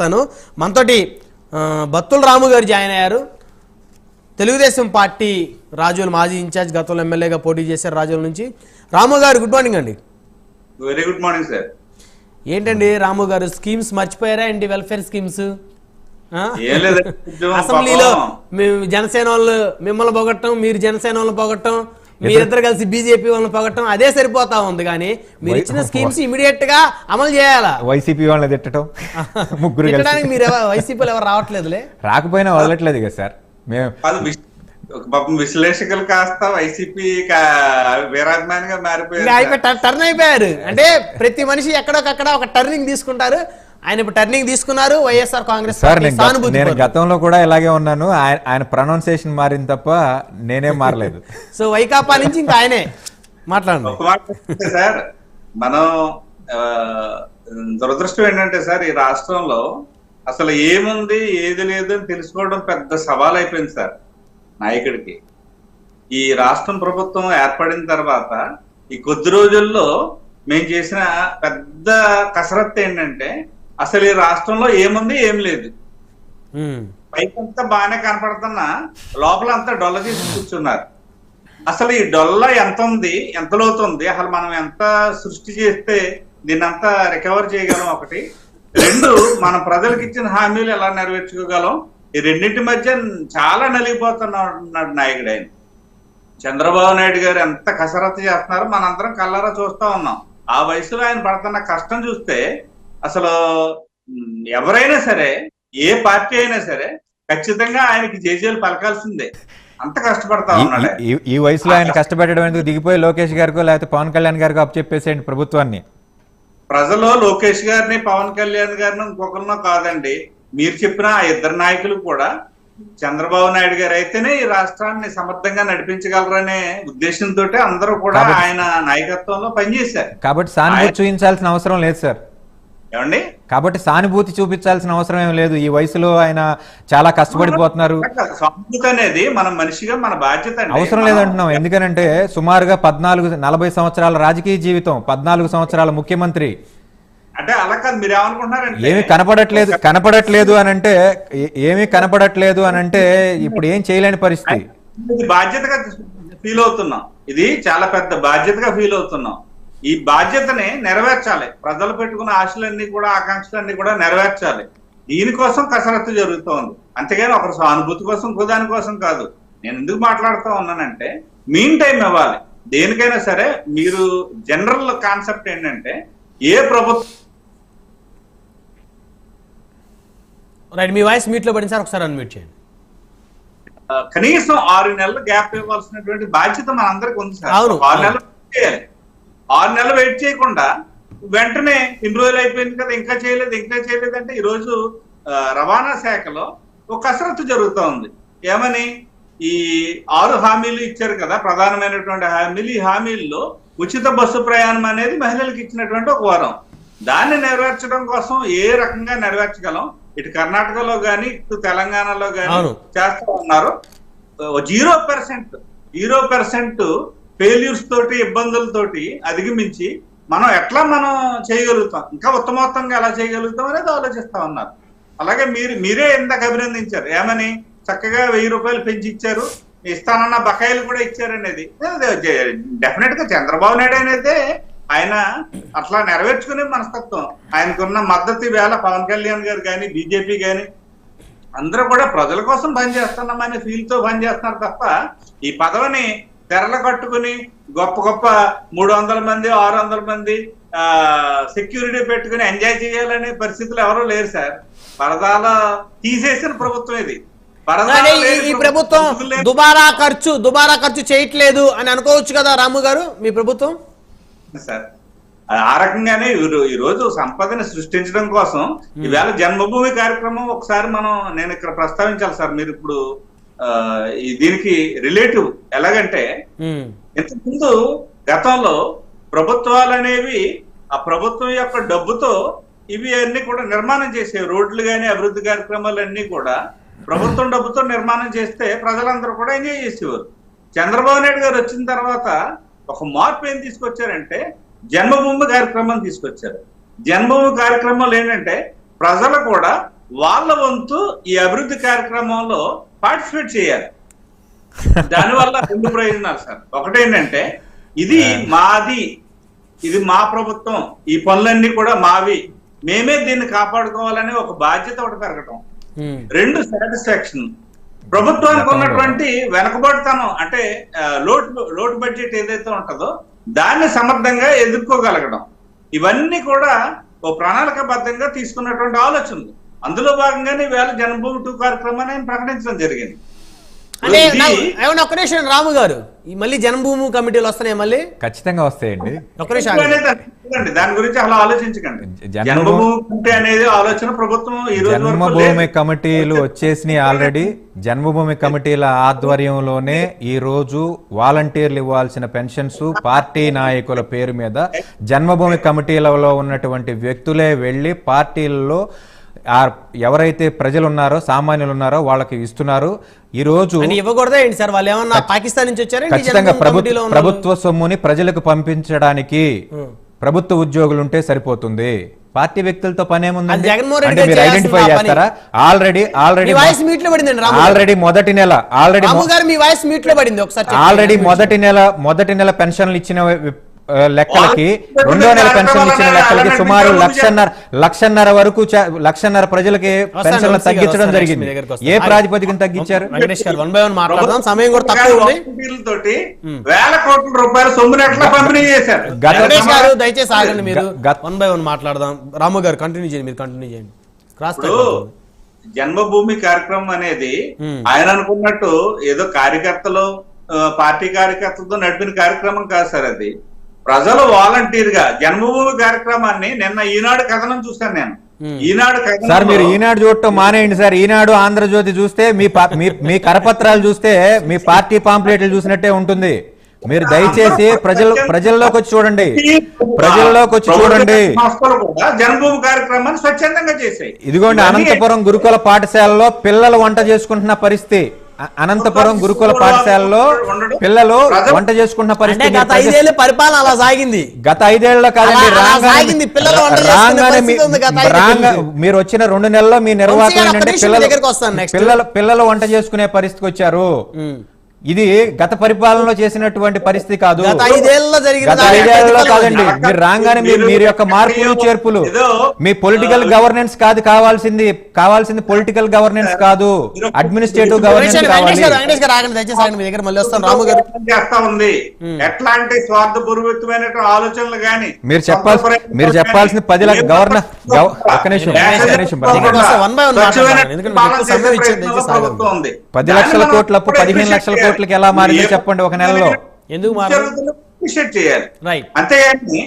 తను మనతోటి బత్తుల రాము గారు జాయిన్ అయ్యారు. తెలుగుదేశం పార్టీ రాజుల మాజీ ఇన్ఛార్జ్ గతంలో ఎమ్మెల్యేగా పోటీ చేశారు రాజుల నుంచి. రాము గారు గుడ్ మార్నింగ్ అండి. Very good morning sir. ఏంటండి రాము గారు స్కీమ్స్ మర్చిపోయారా ఏంటి వెల్ఫేర్ స్కీమ్స్? అసెంబ్లీలో. మేము జనసేన వాళ్ళు మిమ్మల్ని పొగట్టం మీరు జనసేన వాళ్ళని పొగట్టం మీరిద్దరు కలిసి బీజేపీ వాళ్ళని పొగట్టం అదే సరిపోతా ఉంది కానీ మీరు ఇచ్చిన స్కీమ్స్ ఇమీడియట్గా అమలు చేయాలా? వైసీపీ వాళ్ళని తిట్టడం ముగ్గురు మీరు ఎవరు- వైసీపీలో ఎవరు రావట్లేదులే. రాకపోయినా వదలట్లేదు కదా సార్. మేము పాపం విశ్లేషకులు కాస్త వైసీపీ వీరాభిమానిగా మారిపోయారు టర్న్ అయిపోయారు. అంటే ప్రతి మనిషి ఎక్కడొకక్కడ ఒక టర్నింగ్ తీసుకుంటారు. ఆయన ఇప్పుడు టర్నింగ్ తీసుకున్నారు వైఎస్ఆర్ కాంగ్రెస్ సార్ నేను. గతంలో కూడా ఇలాగే ఉన్నాను. ఆయన ప్రొనౌన్సియేషన్ మారింది తప్ప నేనేం మారలేదు. సో వైకాపా నుంచి ఇంకా ఆయనే. మాట్లాడండి. ఒక మాట చెప్తే సార్ మనం దురదృష్టం ఏంటంటే సార్ ఈ రాష్ట్రంలో అసలు ఏముంది ఏది లేదు అని తెలుసుకోవడం పెద్ద సవాల్ అయిపోయింది సార్ నాయకుడికి. ఈ రాష్ట్రం ప్రభుత్వం ఏర్పడిన తర్వాత ఈ కొద్ది రోజుల్లో మేము చేసిన పెద్ద కసరత్తు ఏంటంటే అసలు ఈ రాష్ట్రంలో ఏముంది ఏం లేదు. పైకంతా బాగానే కనపడుతున్నా లోపల అంతా డొల్ల తీసి కూర్చున్నారు. అసలు ఈ డొల్ల ఎంత ఉంది ఎంత లోతుంది అసలు మనం ఎంత సృష్టి చేస్తే దీన్ని అంతా రికవర్ చేయగలం ఒకటి. రెండు మన ప్రజలకు ఇచ్చిన హామీలు ఎలా నెరవేర్చుకోగలం. ఈ రెండింటి మధ్య చాలా నలిగిపోతున్నాడు నాయకుడు ఆయన. చంద్రబాబు నాయుడు గారు ఎంత కసరత్తు చేస్తున్నారో మనందరం కళ్ళారా చూస్తా ఉన్నాం. ఆ వయసులో ఆయన పడుతున్న కష్టం చూస్తే అసలు ఎవరైనా సరే ఏ పార్టీ అయినా సరే ఖచ్చితంగా ఆయనకి జేజేలు పలకాల్సిందే. అంత కష్టపడతా ఈ- ఉన్నాడు. ఈ- వయసులో ఆయన కష్టపెట్టడం ఎందుకు? దిగిపోయి లోకేష్ గారికో లేకపోతే పవన్ కళ్యాణ్ గారికో అప్ చెప్పేసేయండి ప్రభుత్వాన్ని. ప్రజలు లోకేష్ గారిని పవన్ కళ్యాణ్ గారిని ఇంకొకరినో కాదండి. మీరు చెప్పిన ఆ ఇద్దరు నాయకులు కూడా చంద్రబాబు నాయుడు గారు అయితేనే ఈ రాష్ట్రాన్ని సమర్థంగా నడిపించగలరనే ఉద్దేశంతో అందరూ కూడా ఆయన నాయకత్వంలో పనిచేశారు. కాబట్టి సానుభూతి చూపించాల్సిన అవసరం లేదు సార్. ఏమండి? కాబట్టి సానుభూతి చూపించాల్సిన అవసరం ఏం లేదు. ఈ వయసులో ఆయన చాలా కష్టపడిపోతున్నారు. సానుభూతి అనేది మన మనిషిగా మన బాధ్యత. అవసరం లేదంటున్నాం. ఎందుకనంటే సుమారుగా పద్నాలుగు నలభై సంవత్సరాల రాజకీయ జీవితం పద్నాలుగు సంవత్సరాల ముఖ్యమంత్రి. అంటే అలా కాదు మీరు ఏమనుకుంటున్నారంటే ఏమి కనపడట్లేదు కనపడట్లేదు అని అంటే ఏమీ కనపడట్లేదు అని అంటే ఇప్పుడు ఏం చేయలేని పరిస్థితి. బాధ్యతగా ఫీల్ అవుతున్నాం. ఇది చాలా పెద్ద బాధ్యతగా ఫీల్ అవుతున్నాం. ఈ బాధ్యతని నెరవేర్చాలి. ప్రజలు పెట్టుకున్న ఆశలన్నీ కూడా ఆకాంక్షలన్నీ కూడా నెరవేర్చాలి. దీనికోసం కసరత్తు జరుగుతోంది అంతేగాని ఒకరు సానుభూతి కోసం ఇంకో దాని కోసం కాదు. నేను ఎందుకు మాట్లాడుతూ ఉన్నానంటే మీన్ టైం ఇవ్వాలి. దేనికైనా సరే మీరు జనరల్ కాన్సెప్ట్ ఏంటంటే ఏ ప్రభుత్వం రైట్ మీ వాయిస్ మీట్లో పడింది సార్ ఒకసారి అన్మ్యూట్ చేయండి. ఆ, కనీసం ఆరు నెలలు గ్యాప్ ఇవ్వాల్సినటువంటి బాధ్యత మనందరికి ఉంది సార్. ఒక ఆరు. నెలలు చేయాలి. ఆరు నెలలు వెయిట్ చేయకుండా వెంటనే ఇన్ని రోజులు అయిపోయింది కదా ఇంకా చేయలేదు ఇంకా చేయలేదు అంటే ఈ రోజు ఆ, రవాణా శాఖలో ఒక కసరత్తు జరుగుతూ ఉంది. ఏమని? ఈ ఆరు హామీలు ఇచ్చారు కదా ప్రధానమైనటువంటి హామీలు. ఈ హామీల్లో ఉచిత బస్సు ప్రయాణం అనేది మహిళలకు ఇచ్చినటువంటి ఒక వరం. దాన్ని నెరవేర్చడం కోసం ఏ రకంగా నెరవేర్చగలం? ఇటు కర్ణాటకలో గాని ఇటు తెలంగాణలో గాని అవును. చేస్తూ ఉన్నారు. Zero percent zero percent failures తోటి ఇబ్బందులతోటి అధిగమించి మనం ఎట్లా మనం చేయగలుగుతాం? ఇంకా ఉత్తమోత్తంగా ఎలా చేయగలుగుతాం అనేది ఆలోచిస్తా ఉన్నారు. అలాగే మీరు మీరే ఇందాక అభినందించారు. ఏమని? చక్కగా వెయ్యి రూపాయలు పెంచి ఇచ్చారు ఇస్తానన్న బకాయిలు కూడా ఇచ్చారనేది. డెఫినెట్గా చంద్రబాబు నాయుడు అనేది ఆయన అట్లా నెరవేర్చుకునే మనస్తత్వం. ఆయనకున్న మద్దతు వేళ పవన్ కళ్యాణ్ గారు కానీ బీజేపీ కానీ అందరూ కూడా ప్రజల కోసం పనిచేస్తున్నామనే ఫీల్తో పనిచేస్తున్నారు తప్ప ఈ పదవిని తెరలు కట్టుకుని గొప్ప గొప్ప మూడు వందల మంది ఆరు వందల మంది సెక్యూరిటీ పెట్టుకుని ఎంజాయ్ చేయాలనే పరిస్థితులు ఎవరూ లేరు సార్. పరదాల తీసేసిన ప్రభుత్వం ఇది. ఈ- ప్రభుత్వం దుబారా ఖర్చు దుబారా ఖర్చు చేయట్లేదు అని అనుకోవచ్చు కదా రాము గారు మీ ప్రభుత్వం? సార్. ఆ రకంగానే ఈ- రోజు సంపదని సృష్టించడం కోసం ఈవేళ జన్మభూమి కార్యక్రమం ఒకసారి మనం నేను ఇక్కడ ప్రస్తావించాలి సార్ మీరు ఇప్పుడు ఆ, దీనికి రిలేటివ్ ఎలాగంటే. ఇంతకుముందు గతంలో ప్రభుత్వాలు అనేవి ఆ ప్రభుత్వం యొక్క డబ్బుతో ఇవి అన్ని కూడా నిర్మాణం చేసేవి రోడ్లు కానీ అభివృద్ధి కార్యక్రమాలు అన్ని కూడా ప్రభుత్వం డబ్బుతో నిర్మాణం చేస్తే ప్రజలందరూ కూడా ఎంజాయ్ చేసేవారు చంద్రబాబు నాయుడు గారు వచ్చిన తర్వాత ఒక మార్పు ఏం తీసుకొచ్చారంటే జన్మభూమి కార్యక్రమం తీసుకొచ్చారు జన్మభూమి కార్యక్రమాలు ఏంటంటే ప్రజలు కూడా వాళ్ళ వంతు ఈ అభివృద్ధి కార్యక్రమంలో పార్టిసిపేట్ చేయాలి. దానివల్ల రెండు ప్రయోజనాలు సార్. ఒకటేంటంటే ఇది మాది ఇది మా ప్రభుత్వం ఈ పనులన్నీ కూడా మావి. మేమే దీన్ని కాపాడుకోవాలనే ఒక బాధ్యత ఒకటి పెరగటం. రెండు సాటిస్ఫాక్షన్ ప్రభుత్వానికి ఉన్నటువంటి వెనకబడితనం అంటే లోటు లోటు బడ్జెట్ ఏదైతే ఉంటుందో దాన్ని సమర్థంగా ఎదుర్కోగలగడం. ఇవన్నీ కూడా ఓ ప్రణాళికాబద్ధంగా తీసుకున్నటువంటి ఆలోచనలు. అందులో భాగంగానే వేళ జన్మభూమి టూ కార్యక్రమాన్ని ఆయన ప్రకటించడం జరిగింది. అంటే ఏమన్నా ఒక్క నిమిషం రాము గారు. ఈ మళ్ళీ జన్మభూమి కమిటీలు వస్తున్నాయి మళ్ళీ? ఖచ్చితంగా వస్తాయండి. ఒక్క నిమిషం. దాని గురించి అలా ఆలోచించకండి. జన్మభూ- జన్మభూమి కమిటీ అనేది ఆలోచన ప్రభుత్వం ఈ రోజు వరకు జన్మభూమి. కమిటీలు వచ్చేసినాయి ఆల్రెడీ. జన్మభూమి కమిటీల ఆధ్వర్యంలోనే ఈ రోజు వాలంటీర్లు ఇవ్వాల్సిన పెన్షన్స్ పార్టీ నాయకుల పేరు మీద జన్మభూమి కమిటీలలో ఉన్నటువంటి వ్యక్తులే వెళ్ళి పార్టీలలో ఎవరైతే ప్రజలు ఉన్నారో సామాన్యులు ఉన్నారో వాళ్ళకి ఇస్తున్నారు ఈ రోజు ఇవ్వకూడదా ఏంటి సార్ వాళ్ళు ఏమన్నా పాకిస్తాన్ నుంచి వచ్చారా ఖచ్చితంగా ప్రభుత్వ సొమ్ముని ప్రజలకు పంపించడానికి. ప్రభుత్వ ఉద్యోగులు ఉంటే సరిపోతుంది పార్టీ వ్యక్తులతో పని ఏముందండి అది జగన్మోహన్ రెడ్డి అంటే మీరు గారు ఐడెంటిఫై. చేస్తారా ఆల్రెడీ ఆల్రెడీ వాయిస్ మీట్లో. ఆల్రెడీ మొదటి నెల ఆల్రెడీ మీ వాయిస్ మీట్లో పడింది ఒకసారి. ఆల్రెడీ మొదటి నెల మొదటి నెల పెన్షన్లు ఇచ్చిన లెక్కలకి రెండో నెల పెన్షన్లు ఇచ్చిన లెక్కలకి సుమారు లక్షన్నర లక్షన్నర వరకు లక్షన్నర ప్రజలకి పెన్షన్లు తగ్గించడం జరిగింది. ఏ ప్రాతిపదికన తగ్గించారు? వెంకటేష్ గారు వన్ బై వన్ మాట్లాడదాం. సమయం కూడా తక్కువ వేల కోట్ల రూపాయల పంపిణీ చేశారు? గారు దయచేసి ఆగండి మీరు. వన్ బై వన్ మాట్లాడదాం. రాము గారు కంటిన్యూ చేయండి మీరు కంటిన్యూ చేయండి. క్రాస్ జన్మభూమి కార్యక్రమం అనేది. ఆయన అనుకున్నట్టు ఏదో కార్యకర్తలు పార్టీ కార్యకర్తలతో నడిపిన కార్యక్రమం కాదు సార్ అది. ప్రజలు వాలంటీర్గా జన్మభూమి కార్యక్రమాన్ని నిన్న ఈనాడు కథనం చూశాను నేను. ఈనాడు సార్ మీరు ఈనాడు చూడటం మానేయండి సార్. ఈనాడు ఆంధ్రజ్యోతి చూస్తే మీ మీ- కరపత్రాలు చూస్తే మీ పార్టీ పాంప్లెట్లు చూసినట్టే ఉంటుంది. మీరు దయచేసి ప్రజలు ప్రజల్లోకి వచ్చి చూడండి. ప్రజల్లోకి వచ్చి చూడండి. జన్మభూమి కార్యక్రమాన్ని స్వచ్ఛందంగా చేశాయి. ఇదిగోండి అనంతపురం గురుకుల పాఠశాలలో పిల్లలు వంట చేసుకుంటున్న పరిస్థితి. అనంతపురం గురుకుల పాఠశాలలో పిల్లలు వంట చేసుకుంటున్న అంటే పరిస్థితి గత ఐదేళ్ళు పరిపాలన అలా సాగింది గత ఐదేళ్ళలో కాదండి. మీరు వచ్చిన రెండు నెలల్లో మీ నిర్వాహకం వంశీ గారు, ఒక్క ఏంటంటే నిమిషం మీ పిల్లలు. పిల్లలు పిల్లలు వంట చేసుకునే పరిస్థితికి వచ్చారు. ఇది గత పరిపాలనలో చేసినటువంటి పరిస్థితి కాదు. గత ఐదేళ్ళలో కాదండి. మీరు రాగానే మీరు మీరు యొక్క మార్పులు చేర్పులు. మీ పొలిటికల్ గవర్నెన్స్ కాదు కావాల్సింది కావాల్సింది పొలిటికల్ గవర్నెన్స్ కాదు. అడ్మినిస్ట్రేటివ్ గవర్నెన్స్ కావాలి. ఎట్లాంటి స్వార్థపూర్వకమైన ఆలోచనలు గాని మీరు చెప్పాల్సి మీరు చెప్పాల్సిన పది లక్ష గవర్నర్ ఒక్క నిమిషం పది లక్షల కోట్ల పదిహేను లక్షల చేయాలి. కోట్లకి ఎలా మారిందో చెప్పండి ఒక నెలలో. ఎందుకు రైట్ అంతేగాని